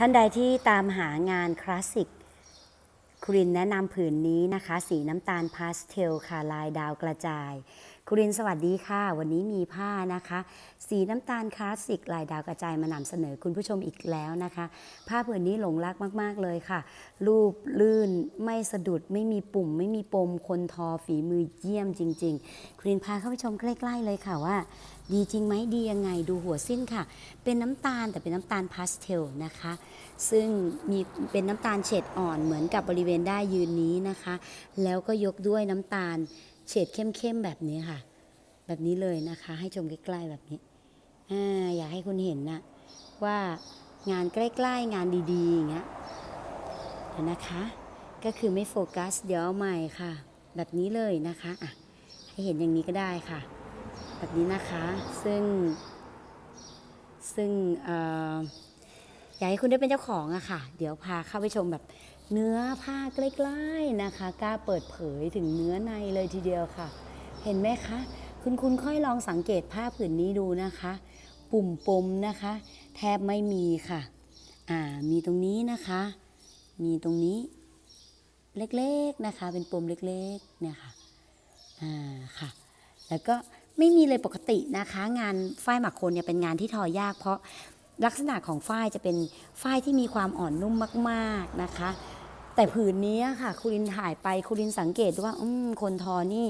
ท่านใดที่ตามหางานคลาสสิกครินแนะนำผืนนี้นะคะ สีน้ำตาลพาสเทลค่ะลายดาวกระจาย ครินสวัสดีค่ะ วันนี้มีผ้านะคะ สีน้ำตาลคลาสสิกลายดาวกระจายมานำเสนอคุณผู้ชมอีกแล้วนะคะ ผ้าผืนนี้หลงรักมาก ๆ เลยค่ะ รูปลื่นไม่สะดุดไม่มีปุ่ม ไม่มีปมคนทอฝีมือเยี่ยมจริง ๆ ครินพาเข้าไปชมใกล้ ๆ เลยค่ะว่า ดีจริงไหมดียังไงดูหัวสิ้นค่ะ เป็นน้ำตาลแต่เป็นน้ำตาลพาสเทลนะคะ ซึ่งมีเป็นน้ำตาลเฉดอ่อนเหมือนกับบริเวณได้ยยืนนี้นะคะ แล้วก็ยกด้วยน้ำตาล เฉดเข้มๆแบบนี้ค่ะ แบบนี้เลยนะคะ ให้ชมใกล้ๆแบบนี้อาอยากให้คุณเห็นนะว่างานใกล้ๆงานดีๆอย่างเงี้ยเดี๋ยวนะคะ ก็คือไม่โฟกัสเดี๋ยวเอาใหม่ค่ะ แบบนี้เลยนะคะอะให้เห็นอย่างนี้ก็ได้ค่ะ แบบนี้นะคะซึ่ง ซึ่งอออยากให้คุณได้เป็นเจ้าของอะค่ะ เดี๋ยวพาเข้าไปชมแบบ เนื้อผ้าใกล้ๆนะคะกล้าเปิดเผยถึงเนื้อในเลยทีเดียวค่ะ เห็นไหมคะ คุณคุณค่อยลองสังเกตผ้าผืนนี้ดูนะคะ ปุ่มปมนะคะ แทบไม่มีค่ะ อ่ามีตรงนี้นะคะ มีตรงนี้เล็กๆนะคะ เป็นปมเล็กๆเนี่ยค่ะอ่าค่ะ แล้วก็ไม่มีเลยปกตินะคะ งานฝ้ายหมักโคนเนี่ยเป็นงานที่ทอยาก เพราะลักษณะของฝ้ายจะเป็นฝ้ายที่มีความอ่อนนุ่มมาก ๆนะคะ แต่ผืนนี้ค่ะคุรินถ่ายไปคุรินสังเกตว่าคนทอนี่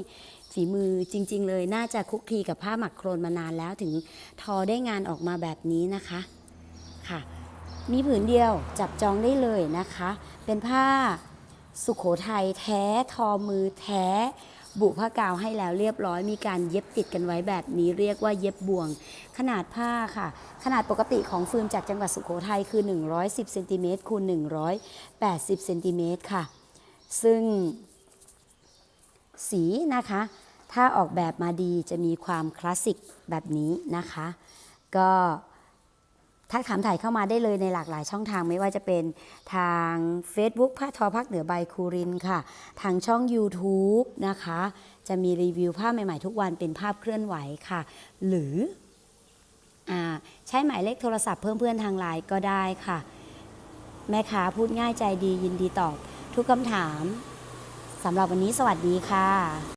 ฝีมือจริง ๆ เลยน่าจะคุกคีกับผ้าหมักโครนมานานแล้วถึงทอได้งานออกมาแบบนี้นะคะค่ะ มีผืนเดียวจับจองได้เลยนะคะ เป็นผ้าสุขโขทัยแท้ทอมือแท้ บุผ้ากาวให้แล้วเรียบร้อย มีการเย็บติดกันไว้แบบนี้เรียกว่าเย็บบ่วง ขนาดผ้าค่ะ ขนาดปกติของฟืมจากจังหวัดสุขโขทัยคือ 110เซนติเมตรคูณ180เซนติเมตรค่ะ ซึ่งสีนะคะ ถ้าออกแบบมาดีจะมีความคลาสสิกแบบนี้นะคะ ก็ ทักถามถ่ายเข้ามาได้เลยในหลากหลายช่องทางไม่ว่าจะเป็นทาง Facebook ผ้าทอภาคเหนือใบคูรินค่ะ ทางช่อง YouTube นะคะ จะมีรีวิวภาพใหม่ๆทุกวันเป็นภาพเคลื่อนไหวค่ะ หรืออใช้หมายเลขโทรศัพท์เพิ่มเพื่อนทางไลน์ก็ได้ค่ะ แม่ค้าพูดง่ายใจดียินดีตอบทุกคำถามสำหรับวันนี้สวัสดีค่ะ